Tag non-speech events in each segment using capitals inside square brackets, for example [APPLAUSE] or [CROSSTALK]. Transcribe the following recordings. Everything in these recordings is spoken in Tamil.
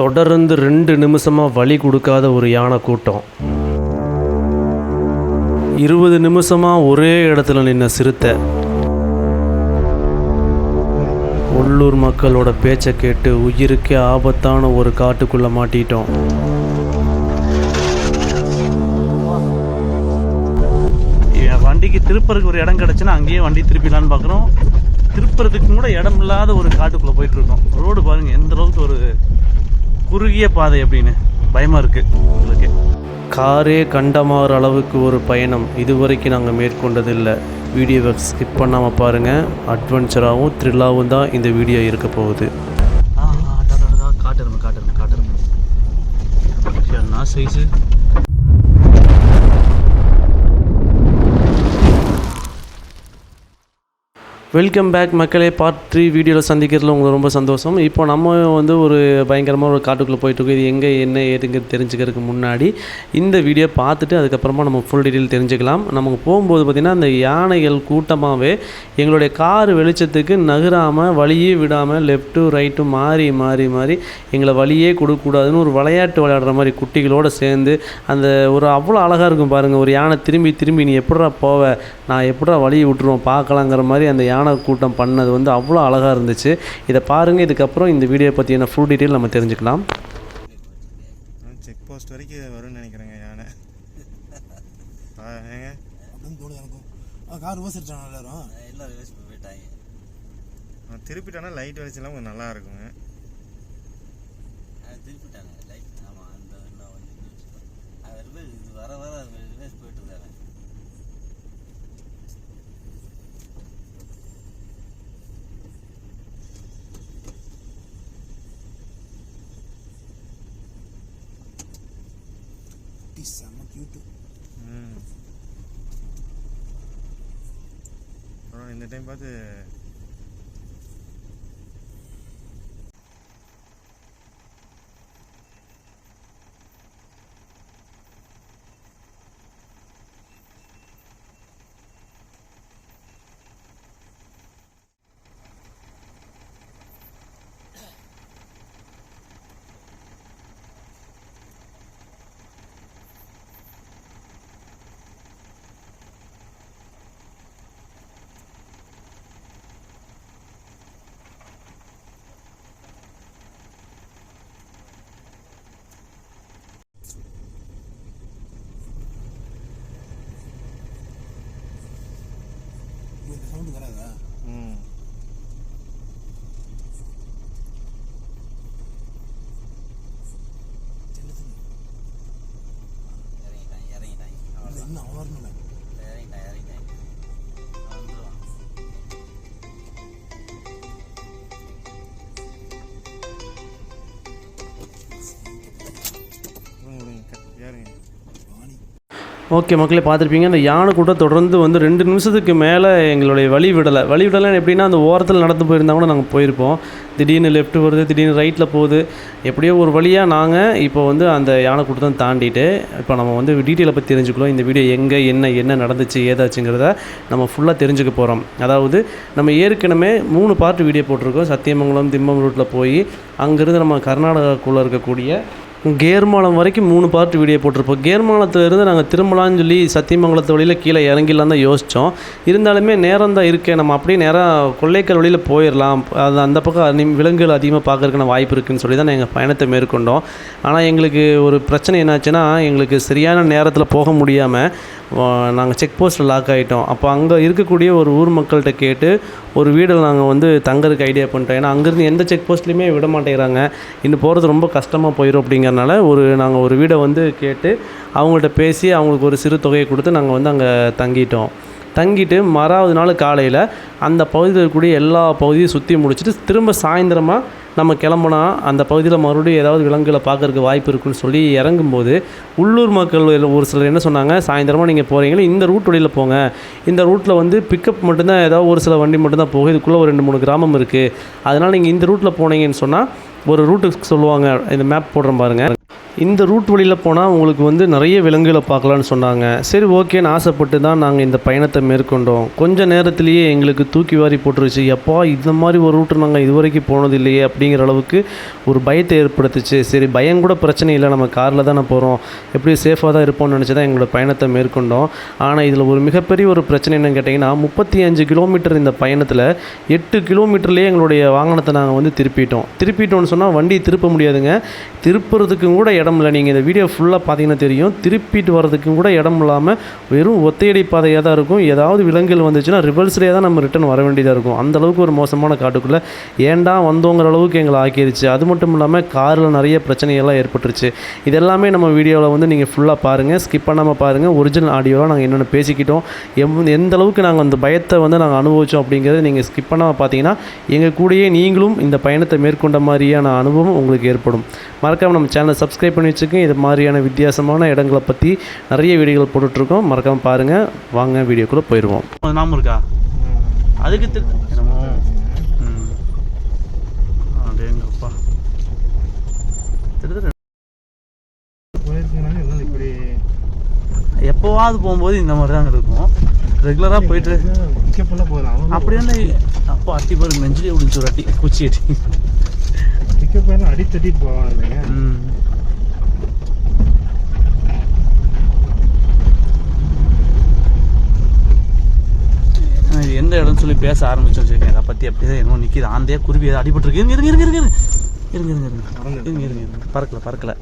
தொடர்ந்து ரெண்டு நிமிஷமாக வழி கொடுக்காத ஒரு யானை கூட்டம். இருபது நிமிஷமாக ஒரே இடத்துல நின்ன சிறுத்தை. உள்ளூர் மக்களோட பேச்சை கேட்டு உயிருக்கே ஆபத்தான ஒரு காட்டுக்குள்ளே மாட்டிட்டோம். என் வண்டிக்கு திருப்பறதுக்கு ஒரு இடம் கிடச்சுன்னா அங்கேயே வண்டி திருப்பிடலான்னு பார்க்குறோம் திருப்பறதுக்கு கூட இடம் இல்லாத ஒரு காட்டுக்குள்ளே போயிட்டுருக்கோம் ரோடு பாருங்கள் எந்த அளவுக்கு ஒரு குறுகிய பாதை அப்படின்னு பயமா இருக்கு உங்களுக்கு. காரே கண்டமாற அளவுக்கு ஒரு பயணம் இதுவரைக்கும் நாங்கள் மேற்கொண்டதில்லை. வீடியோவை ஸ்கிப் பண்ணாமல் பாருங்கள் அட்வென்ச்சராகவும் த்ரில்லாகவும் தான் இந்த வீடியோ இருக்க போகுது. காட்டுறோம் காட்டுறோம் காட்டுறோம் என்ன சைஸு வெல்கம் பேக் மக்களே. பார்ட் த்ரீ வீடியோவில் சந்திக்கிறதுல உங்களுக்கு ரொம்ப சந்தோஷம். இப்போ நம்ம வந்து ஒரு பயங்கரமாக ஒரு காட்டுக்குள்ளே போயிட்டுருக்கோம் இது எங்கே என்ன ஏதுங்க தெரிஞ்சுக்கிறதுக்கு முன்னாடி இந்த வீடியோ பார்த்துட்டு அதுக்கப்புறமா நம்ம ஃபுல் டீட்டெயில் தெரிஞ்சுக்கலாம். நமக்கு போகும்போது பார்த்திங்கன்னா அந்த யானைகள் கூட்டமாகவே எங்களுடைய கார் வெளிச்சத்துக்கு நகராமல் வழியே விடாமல் லெஃப்ட்டு ரைட்டு மாறி மாறி மாறி எங்களை வழியே கொடுக்கக்கூடாதுன்னு ஒரு விளையாட்டு விளையாடுற மாதிரி குட்டிகளோடு சேர்ந்து அந்த ஒரு அவ்வளோ அழகாக இருக்கும் பாருங்கள் ஒரு யானை திரும்பி திரும்பி நீ எப்படா போவ? நான் எப்படா வழியை விட்டுருவோம் பார்க்கலாங்கிற மாதிரி அந்த யானை கூட்டம் பண்ணது வந்து அவ்வளோ அழகாக இருந்துச்சு. இதை பாருங்கள் இதுக்கப்புறம் இந்த வீடியோ பற்றியான ஃபுல் டீட்டெயில் நம்ம தெரிஞ்சுக்கலாம். செக் போஸ்ட் வரைக்கும் வரும்னு நினைக்கிறேங்க யானை கார் விவசாயிட்டான் எல்லாரும்? எல்லாம் ரிவர்ஸ் போயிட்டாங்க. திருப்பிட்டானா லைட் வெளிச்செல்லாம் கொஞ்சம் நல்லா இருக்குங்க. அது திருப்பிட்டாங்க லைட் ஆமாம் அந்த அது இது வர வர செம்ம கியூட்டு ம் இந்த டைம் பார்த்து இந்த சவுண்டு வராதா ம் சின்ன சின்ன இறங்கிட்டாங்க இறங்கிட்டாங்க இல்லை அவ்வளோதான் இன்னும் ஓகே மக்களே பார்த்துருப்பீங்க. அந்த யானை கூட்டம் தொடர்ந்து வந்து ரெண்டு நிமிஷத்துக்கு மேலே எங்களுடைய வழி விடலை. வழி விடலை எப்படின்னா அந்த ஓரத்தில் நடந்து போயிருந்தா கூட நாங்கள் போயிருப்போம். திடீர்னு லெஃப்ட் வருது திடீர்னு ரைட்டில் போகுது. எப்படியோ ஒரு வழியாக நாங்கள் இப்போ வந்து அந்த யானை கூட்டத்தை தாண்டிட்டு இப்போ நம்ம வந்து டீட்டெயிலை பற்றி தெரிஞ்சுக்கலாம் இந்த வீடியோ எங்கே என்ன என்ன நடந்துச்சு ஏதாச்சுங்கிறத நம்ம ஃபுல்லாக தெரிஞ்சுக்க போகிறோம் அதாவது நம்ம ஏற்கனவே மூணு பார்ட் வீடியோ போட்டிருக்கோம். சத்தியமங்கலம் திம்மம் ரூட்டில் போய் அங்கேருந்து நம்ம கர்நாடகாக்குள்ளே இருக்கக்கூடிய கேர்மாலம் வரைக்கும் மூணு பார்ட் வீடியோ போட்டிருப்போம். கேர்மாலத்துலேருந்து நாங்கள் திருமலான்னு சொல்லி சத்தியமங்கலத்து வழியில் கீழே இறங்கிடலாம் தான் யோசித்தோம் இருந்தாலுமே நேரம் தான் இருக்கே. நம்ம அப்படியே நேராக கொள்ளைக்கல் வழியில் போயிடலாம். அது அந்த பக்கம் விலங்குகள் அதிகமாக பார்க்கறதுக்கான வாய்ப்பு இருக்குன்னு சொல்லி தான் எங்கள் பயணத்தை மேற்கொண்டோம். ஆனால் எங்களுக்கு ஒரு பிரச்சனை என்னாச்சுன்னா எங்களுக்கு சரியான நேரத்தில் போக முடியாமல் நாங்கள் செக் போஸ்ட்டில் லாக் ஆகிட்டோம் அப்போ அங்கே இருக்கக்கூடிய ஒரு ஊர் மக்கள்கிட்ட கேட்டு ஒரு வீடில் நாங்கள் வந்து தங்கறதுக்கு ஐடியா பண்ணிட்டோம். ஏன்னா அங்கேருந்து எந்த செக் போஸ்ட்லேயுமே விட மாட்டேங்கிறாங்க. இன்னும் போகிறது ரொம்ப கஷ்டமாக போயிடும் அப்படிங்கிறனால ஒரு நாங்கள் ஒரு வீடை வந்து கேட்டு அவங்கள்ட்ட பேசி அவங்களுக்கு ஒரு சிறு தொகையை கொடுத்து நாங்கள் வந்து அங்கே தங்கிட்டோம். தங்கிட்டு மறாவது நாள் காலையில் அந்த பகுதியில் இருக்கக்கூடிய எல்லா பகுதியும் சுற்றி முடிச்சுட்டு திரும்ப சாயந்தரமாக நம்ம கிளம்புனா அந்த பகுதியில் மறுபடியும் ஏதாவது விலங்குகளை பார்க்கறதுக்கு வாய்ப்பு இருக்குன்னு சொல்லி இறங்கும்போது உள்ளூர் மக்கள் ஒரு சிலர் என்ன சொன்னாங்க? சாயந்தரமாக நீங்கள் போகிறீங்களே இந்த ரூட் வழியில் போங்க. இந்த ரூட்டில் வந்து பிக்கப் மட்டும்தான் ஏதாவது ஒரு சில வண்டி மட்டும்தான் போகும். இதுக்குள்ளே ஒரு ரெண்டு மூணு கிராமம் இருக்குது அதனால் நீங்கள் இந்த ரூட்டில் போனீங்கன்னு சொன்னால் ஒரு ரூட்டுக்கு சொல்லுவாங்க. இந்த மேப் போடுறோம் பாருங்கள் இந்த ரூட் வழியில் போனால் உங்களுக்கு வந்து நிறைய விலங்குகளை பார்க்கலான்னு சொன்னாங்க. சரி ஓகேன்னு ஆசைப்பட்டு தான் நாங்கள் இந்த பயணத்தை மேற்கொண்டோம். கொஞ்ச நேரத்திலேயே எங்களுக்கு தூக்கி வாரி போட்டுருச்சு. எப்பா இந்த மாதிரி ஒரு ரூட்டு நாங்கள் இதுவரைக்கும் போனது இல்லையே அப்படிங்கிற அளவுக்கு ஒரு பயத்தை ஏற்படுத்துச்சு. சரி பயம் கூட பிரச்சனை இல்லை. நம்ம காரில் தானே போகிறோம் எப்படி சேஃபாக தான் இருப்போம்னு நினச்சி தான் எங்களோட பயணத்தை மேற்கொண்டோம். ஆனால் இதில் ஒரு மிகப்பெரிய ஒரு பிரச்சனை என்னன்னு கேட்டிங்கன்னா முப்பத்தி அஞ்சு கிலோமீட்டர் இந்த பயணத்தில் எட்டு கிலோமீட்டர்லேயே எங்களுடைய வாகனத்தை நாங்கள் வந்து திருப்பிட்டோம். திருப்பிட்டோம்னு சொன்னால் வண்டி திருப்ப முடியாதுங்க. திருப்புறதுக்கும் கூட இடம் இல்லை நீங்கள் இந்த வீடியோ ஃபுல்லாக பார்த்தீங்கன்னா தெரியும். திருப்பிட்டு வர்றதுக்கும் கூட இடம் இல்லாமல் வெறும் ஒத்தையடி பாதையாக தான் இருக்கும். ஏதாவது விலங்குகள் வந்துச்சுன்னா ரிவர்ஸ்லேயே தான் நம்ம ரிட்டர்ன் வர வேண்டியதாக இருக்கும். அந்த அளவுக்கு ஒரு மோசமான காட்டுக்குள்ளே ஏன்டா வந்தோங்கிற அளவுக்கு எங்களை ஆக்கிருச்சு. அது மட்டும் இல்லாமல் காரில் நிறைய பிரச்சனைகள்லாம் ஏற்பட்டுருச்சு. இதெல்லாமே நம்ம வீடியோவில் வந்து நீங்கள் ஃபுல்லாக பாருங்கள் ஸ்கிப் பண்ணாமல் பாருங்கள் ஒரிஜினல் ஆடியோவாக நாங்கள் என்னென்ன பேசிக்கிட்டோம். எம் எந்த அளவுக்கு நாங்கள் அந்த பயத்தை வந்து நாங்கள் அனுபவித்தோம் அப்படிங்கிறத நீங்கள் ஸ்கிப் பண்ணாமல் பார்த்தீங்கன்னா எங்கள் கூடயே நீங்களும் இந்த பயணத்தை மேற்கொண்ட மாதிரியான அனுபவம் உங்களுக்கு ஏற்படும். மறக்காமல் நம்ம சேனலை சப்ஸ்கிரைப் பண்ணி வச்சுக்கோங்க இது மாதிரியான வித்தியாசமான இடங்களை பற்றி நிறைய வீடியோகள் போட்டுட்ருக்கோம். மறக்காமல் பாருங்கள் வாங்க வீடியோக்குள்ளே போயிடுவோம் நாம இருக்கா? அதுக்கு திரு என்னமோ. அடேங்கப்பா எப்போவாவது போகும்போது இந்த மாதிரி தாங்க இருக்கும். ரெகுலராக போயிட்டு அப்படியே அப்போ அட்டி பாருங்க நெஞ்சிலே விடுச்சு ஒரு அட்டி. குச்சி அட்டி. அடி தட்டிட்டு போவாங்க இல்லைங்க ம் ஆ, இது எந்த இடம்னு சொல்லி பேச ஆரம்பிச்சோம் வச்சுக்கோங்க அதை பற்றி அப்படியே தான் என்னமோ நிற்கிது ஆந்தையா குருவி ஏதோ அடிபட்டுருக்கு இருங்க இருங்க இருங்க இருங்க. இருங்க இருங்க இருங்க. இருங்க இருங்க இருங்க. பறக்கல பறக்கல.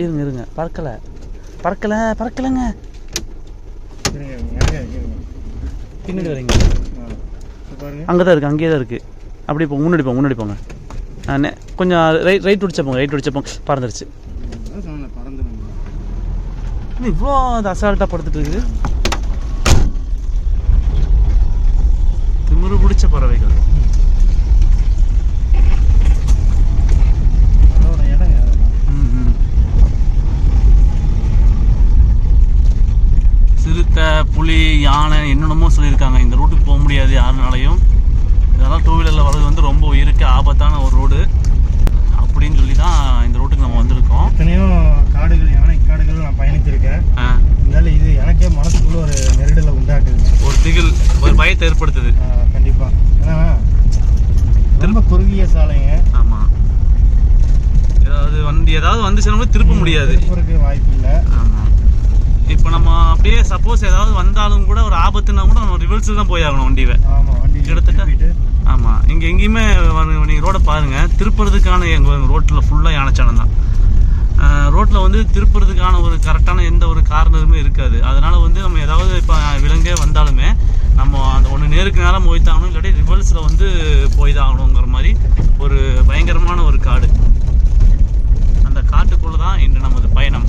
இருங்க இருங்க. பறக்கல. பறக்கல பறக்கலைங்க. பின்னாடி வரீங்க. அங்கே தான் இருக்குது அங்கேயே தான் இருக்குது அப்படியே போங்க முன்னாடி போங்க முன்னாடி போங்க. கொஞ்சம் ரைட் ரைட் பிடிச்ச போங்க ரைட் பிடிச்ச போங்க. பறந்துருச்சு. இவ்வளோ அது அசால்ட்டாக படுத்துட்டு இருக்குது திமிரு பிடிச்ச பறவைகள் அதோட இடங்க அதெல்லாம் ம், ம். சிறுத்தை புலி யானை என்னென்னமோ சொல்லியிருக்காங்க இந்த ரூட்டுக்கு போக முடியாது யாருனாலையும் இதெல்லாம் டூ வீலரில் வர்றது வந்து ரொம்ப உயிருக்கு ஆபத்தான ஒரு ரோடு அப்படின்னு சொல்லி தான் இந்த ரூட்டுக்கு நம்ம வந்திருக்கோம். எத்தனையோ காடுகள் யானை காடுகள் நான் பயணிச்சிருக்கேன் இருந்தாலும் இது எனக்கே மனசுக்குள்ள ஒரு நெருடலை உண்டாக்குதுங்க ஒரு திகில் ஒரு பயத்தை ஏற்படுத்துது. ஆ, கண்டிப்பா. ஏன்னா ரொம்ப குறுகிய சாலைங்க. ஆமாம் ஏதாவது வந்து ஏதாவது வந்துச்சுன்னா திருப்ப முடியாது. வாய்ப்பு இல்லை. ஆமாம் இப்போ நம்ம அப்படியே சப்போஸ் ஏதாவது வந்தாலும் கூட ஒரு ஆபத்துனா கூட நம்ம ரிவர்ஸில் தான் போய் ஆகணும் வண்டியை ஆமா வண்டி கிட்டத்தட்ட- ஆமாம் இங்கே எங்கேயுமே நீங்கள் ரோடை பாருங்கள் திருப்புறதுக்கான எங்கள் ரோட்டில் ஃபுல்லாக யானைச்சானம் தான். ரோட்டில் வந்து திருப்புறதுக்கான ஒரு கரெக்டான எந்த ஒரு காரணமே இருக்காது. அதனால் வந்து நம்ம ஏதாவது இப்போ விலங்கே வந்தாலுமே நம்ம அந்த ஒன்று நேருக்கு நேரம் போய் தான் ஆகணும் இல்லாட்டி ரிவர்ஸில் வந்து போய் தான் ஆகணுங்கிற மாதிரி ஒரு பயங்கரமான ஒரு காடு. அந்த காட்டுக்குள்ளே தான் இன்று நமது பயணம்.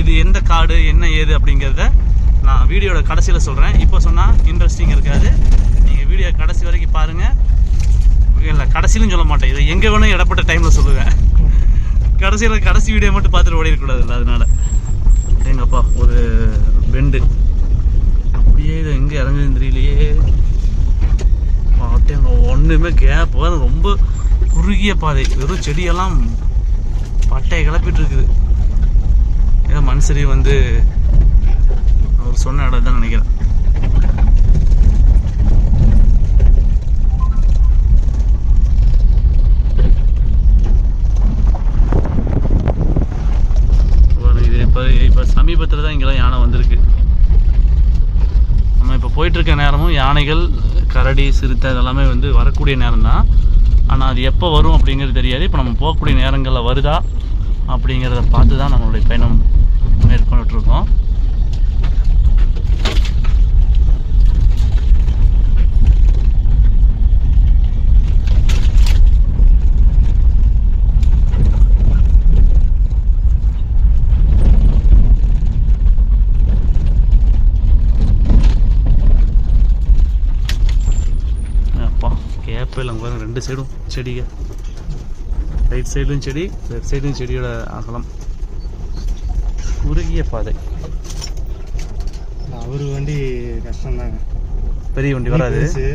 இது எந்த காடு என்ன ஏது அப்படிங்கிறத நான் வீடியோட கடைசியில் சொல்கிறேன் இப்போ சொன்னால் இன்ட்ரெஸ்டிங் இருக்காது. நீங்கள் வீடியோ கடைசி வரைக்கும் பாருங்கள் இல்லை கடைசியிலும் சொல்ல மாட்டேன். இது எங்கே வேணும் இடப்பட்ட டைமில் சொல்லுவேன். கடைசியில் கடைசி வீடியோ மட்டும் பார்த்துட்டு ஓடிடக்கூடாதுல்ல அதனால். எங்கப்பா ஒரு பெண்டு அப்படியே இது எங்கே இறங்குதுன்னு தெரியலையே. பார்த்தேங்க ஒன்றுமே கேப் ரொம்ப குறுகிய பாதை. வெறும் செடியெல்லாம் பட்டையை கிளப்பிட்டு இருக்குது. ஏதோ மனுஷரி வந்து அவர் சொன்ன இடம் தான் நினைக்கிறேன். இது இப்போ இப்போ சமீபத்தில் தான் இங்கெல்லாம் யானை வந்திருக்கு. நம்ம இப்போ போயிட்டு இருக்க நேரமும் யானைகள் கரடி சிறுத்தை இதெல்லாமே வந்து வரக்கூடிய நேரம் தான் ஆனால் அது எப்போ வரும் அப்படிங்கிறது தெரியாது. இப்போ நம்ம போகக்கூடிய நேரங்களில் வருதா அப்படிங்கிறத பார்த்து தான் நம்மளுடைய பயணம் மேற்கொண்டுட்ருக்கோம் இருக்கோம் அப்பா கேப்பே இல்லைங்க பாருங்க ரெண்டு சைடும் செடிங்க. ரைட் சைடும் செடி லெஃப்ட் சைடும் செடியோட அகலம். குறுகிய பாதை. அவர் வண்டி கஷ்டம்தாங்க. பெரிய வண்டி வராது. பெருசு.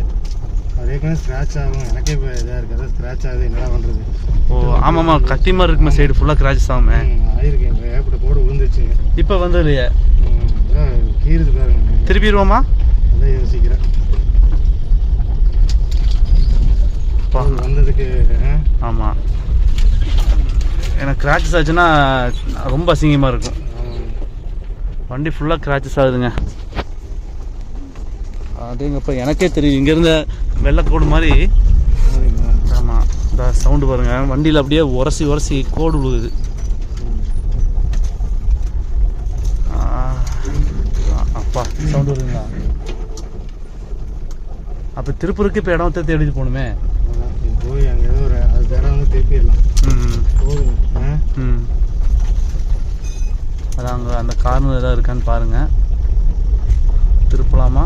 அது ஏற்கனவே ஸ்க்ராட்ச் ஆகும். எனக்கே இப்போ இதாக இருக்குது ஸ்க்ராட்ச் ஆகுது. என்னடா பண்ணுறது ஓ ஆமாம்மா. கத்தி மாதிரி இருக்குமே சைடு ஃபுல்லாக கிராச்சஸ் ஆகுமே. ஆயிருக்கேன் இப்போ ஏகப்பட்ட கோடு விழுந்துருச்சுங்க இப்போ வந்து இல்லையே கீறுது பாருங்க. திருப்பிடுவோமா? அதான் யோசிக்கிறேன். கோடு வந்ததுக்கு ஆமாம் எனக்கு கிராச்சஸ் ஆச்சுன்னா ரொம்ப அசிங்கமாக இருக்கும். வண்டி ஃபுல்லாக கிராச்சஸ் ஆகுதுங்க. அதுங்கப்ப எனக்கே தெரியும். இங்கேருந்த வெள்ளைக்கோடு மாதிரி? ஆமாம் இந்த சவுண்டு பாருங்க. வண்டியில் அப்படியே உரசி உரசி கோடு விழுகுது அப்பா. சவுண்டு வருதுங்களா? அப்போ திருப்பூருக்கு இப்போ இடம் தேடி போகணுமே. போய் அங்கே ஏதோ ஒரு அது வேற வந்து திருப்பிடலாம். ம் போதுங்க ஆ? ம் அதான் அங்கே அந்த கார்னர் ஏதாவது இருக்கான்னு பாருங்கள் திருப்பலாமா?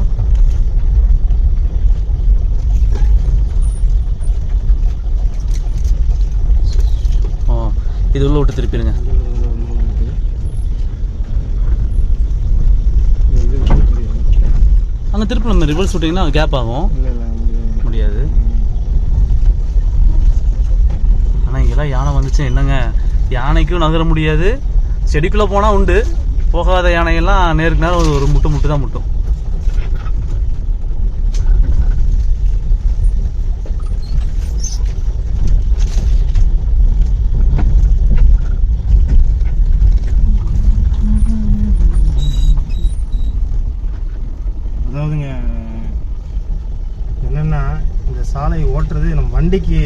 ஓ இது உள்ள விட்டு திருப்பிடுங்க. அங்கே திருப்பலாம் ரிவர்ஸ் விட்டிங்கன்னா கேப் ஆகும். இல்லை இல்லை முடியாது. முடியாது ஆனால் இங்கெல்லாம் யானை வந்துச்சு என்னங்க? யானைக்கும் நகர முடியாது. செடிக்குள்ளே போனால் உண்டு. போகாத யானையெல்லாம் நேருக்கு நேரம் ஒரு- ஒரு முட்டு முட்டு தான் முட்டும் அதாவதுங்க என்னன்னா இந்த சாலை ஓட்டுறது நம்ம வண்டிக்கு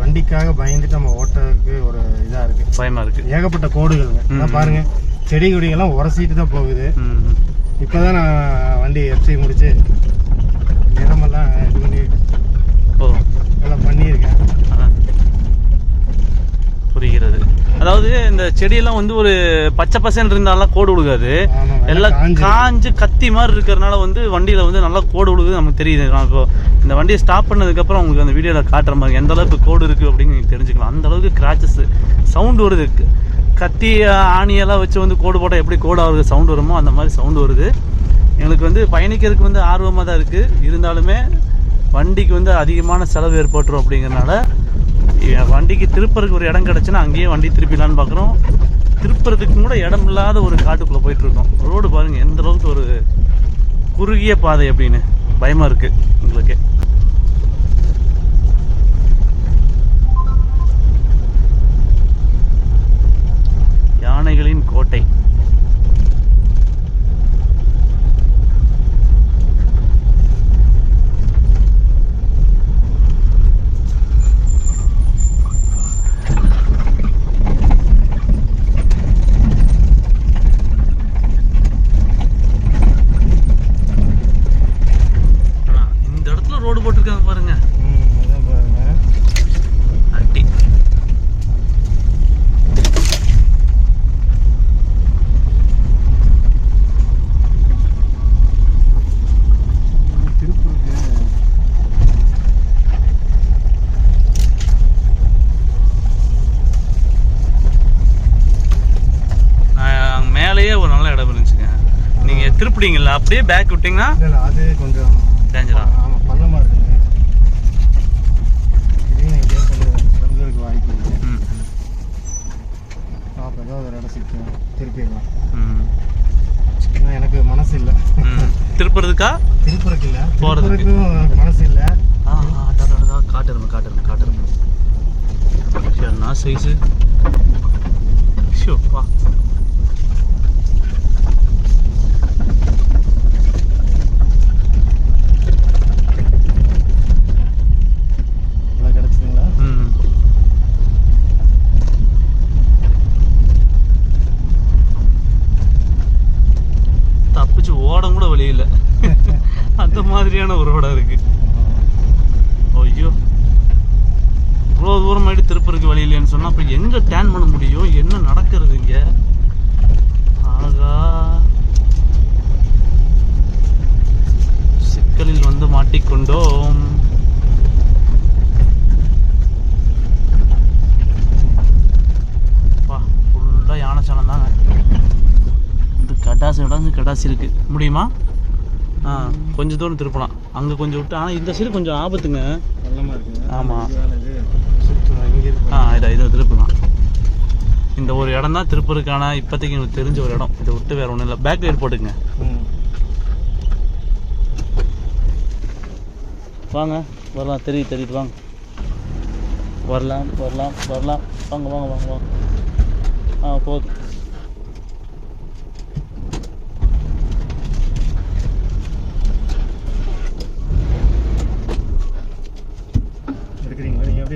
வண்டிக்காக பயந்துட்டு நம்ம ஓட்டுறதுக்கு ஒரு இதா இருக்கு. பயமாக இருக்குது ஏகப்பட்ட கோடுகள்ங்க. அதான் ம். பாருங்க. செடி கொடிகள்லாம் உரசிட்டு தான் போகுது. ம் இப்போதான் நான் வண்டி எஃப்சி முடிச்சு நிறமெல்லாம் இது பண்ணி எல்லாம் பண்ணியிருக்கேன். புரிகிறது. அதாவது இந்த செடியெல்லாம் வந்து ஒரு பச்சை பசேன்னு இருந்தாலும் கோடு விழுகாது எல்லாம் காஞ்சு. கத்தி மாதிரி இருக்கிறனால வந்து வண்டியில வந்து நல்லா கோடு விழுகுது நமக்கு தெரியுது. நான் இப்போ இந்த வண்டியை ஸ்டாப் பண்ணதுக்கப்புறம் உங்களுக்கு அந்த வீடியோவில் காட்டுற மாதிரி எந்த அளவுக்கு கோடு இருக்குது அப்படின்னு தெரிஞ்சுக்கலாம். அந்த அளவுக்கு கிராச்சஸ் சவுண்ட் வருது. கத்தி ஆணியெல்லாம் வச்சு வந்து கோடு போட்டால் எப்படி கோடு ஆகுது சவுண்ட் வருமோ அந்த மாதிரி சவுண்ட் வருது. எங்களுக்கு வந்து பயணிக்கிறதுக்கு வந்து ஆர்வமாக தான் இருக்குது இருந்தாலுமே வண்டிக்கு வந்து அதிகமான செலவு ஏற்பட்டுரும் அப்படிங்கிறனால வண்டிக்கு திருப்பறதுக்கு ஒரு இடம் கிடச்சுன்னா அங்கேயே வண்டி திருப்பிடலான்னு பார்க்குறோம். திருப்புறதுக்கு கூட இடம் இல்லாத ஒரு காட்டுக்குள்ளே போயிட்டுருக்கோம். ரோடு பாருங்கள் எந்த அளவுக்கு ஒரு குறுகிய பாதை அப்படின்னு. பயமாக இருக்குது உங்களுக்கு யானைகளின் கோட்டை ஆனா, இந்த இடத்துல ரோடு போட்டிருக்காங்க பாருங்க ம் அதான் பாருங்க அட்டி திருப்பூருக்கு நான் மேலேயே ஒரு நல்ல இடம் இருந்துச்சுங்க திருப்பிட்டீங்கல்ல அப்படியே பேக் விட்டீங்கன்னா இல்லை இல்லை அது கொஞ்சம் டேஞ்சரா ஆமாம் பள்ளமாக இருக்குங்க திடீர்னு எங்கேயோ கொஞ்சம் பெருந்தருக்கு வாய்ப்பு ம். அப்போ ஏதோ ஒரு இடம் சிக்கும் திருப்பிடலாம். ம். ஏன்னா எனக்கு மனசு இல்லை. ம். திருப்புறதுக்கா? திருப்பூருக்கு இல்லை. எனக்கு மனசு இல்லை. காட்டெருமை காட்டெருமை காட்டெருமை என்ன சைஸு ஷோப்பா இவ்வளோ கிடச்சிதுங்களா ம் தப்பிச்சு ஓடம் கூட வழி இல்லை அந்த மாதிரியான ஒரு ரோடா இருக்கு ஐயோ இவ்வளோ தூரம் ஆயிட்டு திருப்பூருக்கு வழி இல்லைன்னு சொன்னா அப்ப எங்க டேன் பண்ண முடியும் என்ன நடக்கிறது இங்க ஆகா சிக்கலில் வந்து மாட்டிக்கொண்டோம் பா ஃபுல்லாக கடாசி இருக்கு முடியுமா? ஆ கொஞ்சம் தூரம் திருப்பலாம். அங்கே கொஞ்சம் விட்டு ஆனால் இந்த சைடு கொஞ்சம் ஆபத்துங்க. பள்ளமா இருக்குங்க. ஆமா. இதுவால இது. சுத்தம் இங்க இருக்கு ஆ இதை இதை திருப்பலாம். இந்த ஒரு இடம் தான் திருப்பூருக்கான இப்போதைக்கு எனக்கு தெரிஞ்ச ஒரு இடம். இதை விட்டு வேற ஒன்றும் இல்லை. பேக் லைட் போட்டுக்குங்க. ம். வாங்க வரலாம். தெரியுது தெரியுது. வாங்க. வரலாம் வரலாம் வரலாம். வாங்க வாங்க வாங்க வாங்க. ஆ போதும்.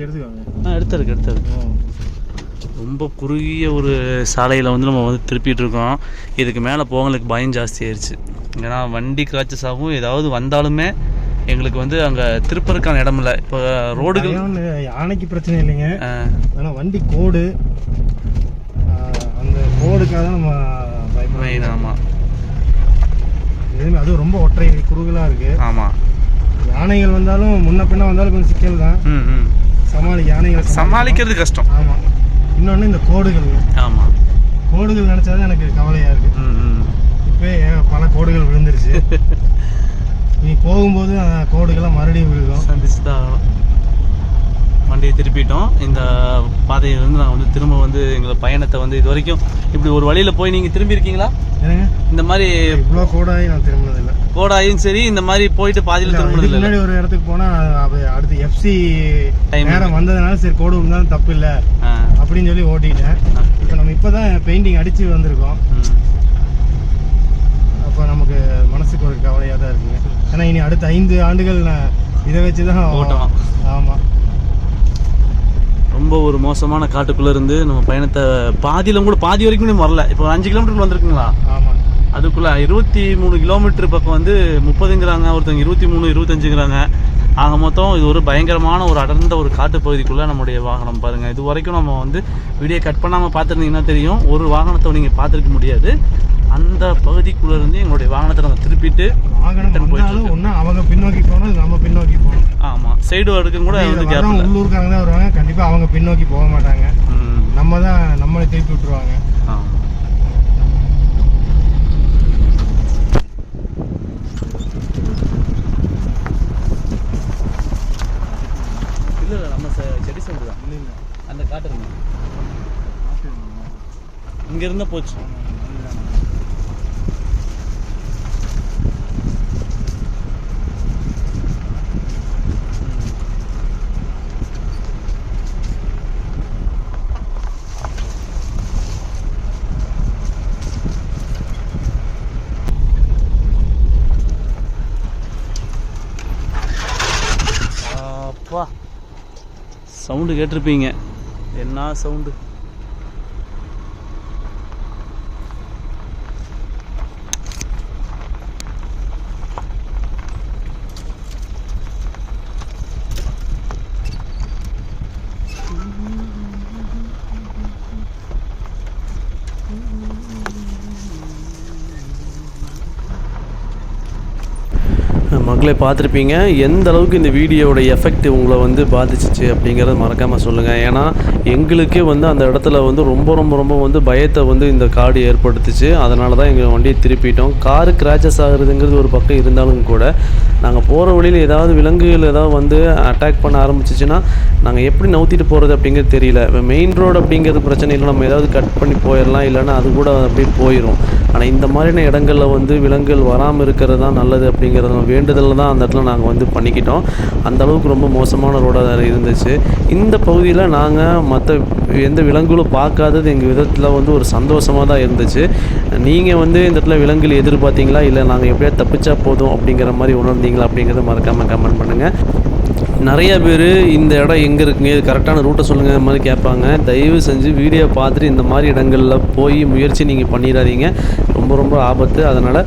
எடுத்துக்கோங்க. ஆ எடுத்துருக்கு எடுத்துருக்கு. ரொம்ப குறுகிய ஒரு சாலையில் வந்து நம்ம வந்து திருப்பிட்டு இருக்கோம். இதுக்கு மேலே போங்களுக்கு பயம் ஜாஸ்தி ஆயிடுச்சு ஏன்னா வண்டி கிராச்சஸ் ஆகும் ஏதாவது வந்தாலுமே எங்களுக்கு வந்து அங்கே திருப்பறதுக்கான இடம் இல்லை. இப்போ ரோடுகள் யானைக்கு பிரச்சனை இல்லைங்க. ஆ, ஆனா வண்டி கோடு. அந்த கோடுக்காக தான் நம்ம பயப்படுறோம். ஆமாம் எதுவுமே அதுவும் ரொம்ப ஒற்றை குறுகலா இருக்கு. ஆமாம் யானைகள் வந்தாலும் முன்ன பின்ன வந்தாலும் கொஞ்சம் சிக்கல் தான். ம் ம். சமாளி யானைகள் சமாளிக்கிறது கஷ்டம். ஆமா. இன்னொன்னு இந்த கோடுகள். ஆமாம் கோடுகள் நினைச்சாதான் எனக்கு கவலையா இருக்கு. ம் ம். இப்பவே ஏன் பல கோடுகள் விழுந்துருச்சு. [LAUGHS] நீ போகும்போது கோடுகள்லாம் மறுபடியும் விழுகும். சந்திச்சு தான். வண்டியை திருப்பிட்டோம். இந்த பாதையிலேருந்து நாங்கள் வந்து திரும்ப வந்து எங்களை பயணத்தை வந்து இது வரைக்கும் இப்படி ஒரு வழியில் போய் நீங்கள் திரும்பி இருக்கீங்களா ஏங்க இந்த மாதிரி இவ்வளோ கோடாகி நான் திரும்பினதில்லை. கோடாயும் சரி இந்த மாதிரி போயிட்டு பாதியில் திரும்பினது முன்னாடி ஒரு இடத்துக்கு போனா அடுத்து எஃப்சி நேரம் வந்ததுனால சரி கோடு விழுந்தாலும் தப்பு இல்ல அப்படின்னு சொல்லி ஓட்டிட்டேன். இப்போ நம்ம இப்பதான் பெயிண்டிங் அடிச்சு வந்திருக்கோம். அப்போ நமக்கு மனசுக்கு ஒரு கவலையா தான் இருக்குங்க. ஏன்னா இனி அடுத்த ஐந்து ஆண்டுகள் நான் இதை வச்சு தான் ஓட்டணும். ஆமா. ரொம்ப ஒரு மோசமான காட்டுக்குள்ளே இருந்து நம்ம பயணத்தை பாதியில கூட பாதி வரைக்கும் வரல. இப்போ அஞ்சு கிலோமீட்டர் வந்திருக்குங்களா? ஆமா அதுக்குள்ள இருபத்தி மூணு கிலோமீட்டர் பக்கம் வந்து முப்பதுங்கிறாங்க ஒருத்தவங்க இருபத்தி மூணு இருபத்தஞ்சுங்கிறாங்க. ஆக மொத்தம் இது ஒரு பயங்கரமான ஒரு அடர்ந்த ஒரு காட்டு பகுதிக்குள்ள நம்முடைய வாகனம் பாருங்க. இது வரைக்கும் நம்ம வந்து வீடியோ கட் பண்ணாமல் பார்த்துருந்தீங்கன்னா தெரியும். ஒரு வாகனத்தை நீங்கள் பார்த்துருக்க முடியாது. அந்த பகுதிக்குள்ள இருந்து எங்களுடைய வாகனத்தை நம்ம திருப்பிட்டு வாகனம் Return போயிட்டு. ஒண்ணு அவங்க பின்னோக்கி போகணும் நம்ம பின்னோக்கி போகணும். ஆமாம் சைடு வரைக்கும் கூட வந்து உள்ளூர்காரங்க தான் வருவாங்க கண்டிப்பா அவங்க பின்னோக்கி போக மாட்டாங்க. நம்ம தான் நம்மளை திருப்பி விட்டுருவாங்க. ஆமாம் இல்லை இல்லை நம்ம ச- செடி சைடு தான் அந்த காட்டு இருங்க இங்க போச்சு. அப்பா. சவுண்டு கேட்டிருப்பீங்க. என்ன சவுண்டு? மக்களே பார்த்துருப்பீங்க. எந்த அளவுக்கு இந்த வீடியோவோட எஃபெக்ட் உங்களை வந்து பாதிச்சிச்சு அப்படிங்கிறத மறக்காமல் சொல்லுங்கள் ஏன்னா எங்களுக்கே வந்து அந்த இடத்துல வந்து ரொம்ப ரொம்ப ரொம்ப வந்து பயத்தை வந்து இந்த காடு ஏற்படுத்துச்சு. அதனால தான் எங்கள் வண்டியை திருப்பிட்டோம். காரு கிராச்சஸ் ஆகுறதுங்கிறது ஒரு பக்கம் இருந்தாலும் கூட நாங்கள் போகிற வழியில் ஏதாவது விலங்குகள் ஏதாவது வந்து அட்டாக் பண்ண ஆரம்பிச்சிச்சுன்னா நாங்கள் எப்படி நவுத்திட்டு போகிறது அப்படிங்கிறது தெரியல. இப்போ மெயின் ரோடு அப்படிங்கிறது பிரச்சனை இல்லை. நம்ம ஏதாவது கட் பண்ணி போயிடலாம். இல்லைன்னா அது கூட அப்படியே போயிடும் ஆனால் இந்த மாதிரியான இடங்களில் வந்து விலங்குகள் வராமல் இருக்கிறது தான் நல்லது அப்படிங்கிறத வேண்டுதலில் தான் அந்த இடத்துல நாங்கள் வந்து பண்ணிக்கிட்டோம். அந்த அளவுக்கு ரொம்ப மோசமான ரோடாக இருந்துச்சு. இந்த பகுதியில் நாங்கள் மற்ற எந்த விலங்குகளும் பார்க்காதது எங்கள் விதத்தில் வந்து ஒரு சந்தோஷமாக தான் இருந்துச்சு. நீங்கள் வந்து இந்த இடத்துல விலங்குகள் எதிர்பார்த்தீங்களா? இல்லை நாங்கள் எப்படியா தப்பிச்சா போதும் அப்படிங்கிற மாதிரி உணர்ந்தீங்களா அப்படிங்கிறத மறக்காமல் கமெண்ட் பண்ணுங்கள் நிறைய பேர் இந்த இடம் எங்கே இருக்குங்க? இது கரெக்டான ரூட்டை சொல்லுங்கள் இந்த மாதிரி கேட்பாங்க. தயவு செஞ்சு வீடியோ பார்த்துட்டு இந்த மாதிரி இடங்களில் போய் முயற்சி நீங்கள் பண்ணிடாதீங்க. ரொம்ப ரொம்ப ஆபத்து. அதனால்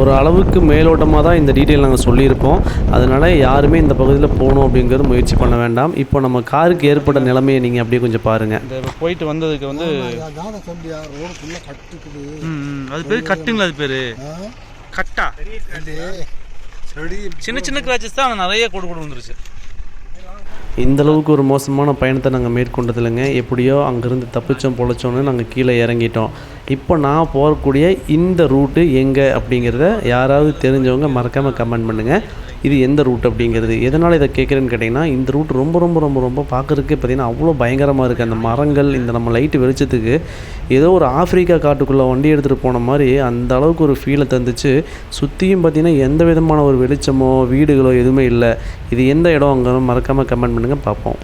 ஒரு அளவுக்கு மேலோட்டமாக தான் இந்த டீட்டெயில் நாங்கள் சொல்லியிருப்போம் அதனால் யாருமே இந்த பகுதியில் போகணும் அப்படிங்கிறது முயற்சி பண்ண வேண்டாம். இப்போ நம்ம காருக்கு ஏற்பட்ட நிலைமையை நீங்கள் அப்படியே கொஞ்சம் பாருங்கள் போயிட்டு வந்ததுக்கு வந்து அது பேர் கட்டுங்களா அது பேரு? கட்டா. சின்ன சின்ன கிராச்சஸ் தான் நிறைய கொடு கொடு வந்துருச்சு. இந்த அளவுக்கு ஒரு மோசமான பயணத்தை நாங்கள் மேற்கொண்டதில்லைங்க. எப்படியோ அங்கேருந்து தப்பிச்சோம் பொழைச்சோன்னு நாங்கள் கீழே இறங்கிட்டோம். இப்போ நான் போகக்கூடிய இந்த ரூட்டு எங்கே அப்படிங்கிறத யாராவது தெரிஞ்சவங்க மறக்காமல் கமெண்ட் பண்ணுங்கள் இது எந்த ரூட் அப்படிங்கிறது? எதனால் இதை கேட்குறேன்னு கேட்டிங்கன்னா இந்த ரூட் ரொம்ப ரொம்ப ரொம்ப ரொம்ப பார்க்குறதுக்கு பார்த்திங்கன்னா அவ்வளோ பயங்கரமாக இருக்குது அந்த மரங்கள் இந்த நம்ம லைட்டு வெளிச்சத்துக்கு ஏதோ ஒரு ஆஃப்ரிக்கா காட்டுக்குள்ளே வண்டி எடுத்துகிட்டு போன மாதிரி அந்த அளவுக்கு ஒரு ஃபீலை தந்துச்சு. சுற்றியும் பார்த்திங்கன்னா எந்த விதமான ஒரு வெளிச்சமோ வீடுகளோ எதுவுமே இல்லை. இது எந்த இடம் அங்கே மறக்காமல் கமெண்ட் பண்ணுங்கள் பார்ப்போம்.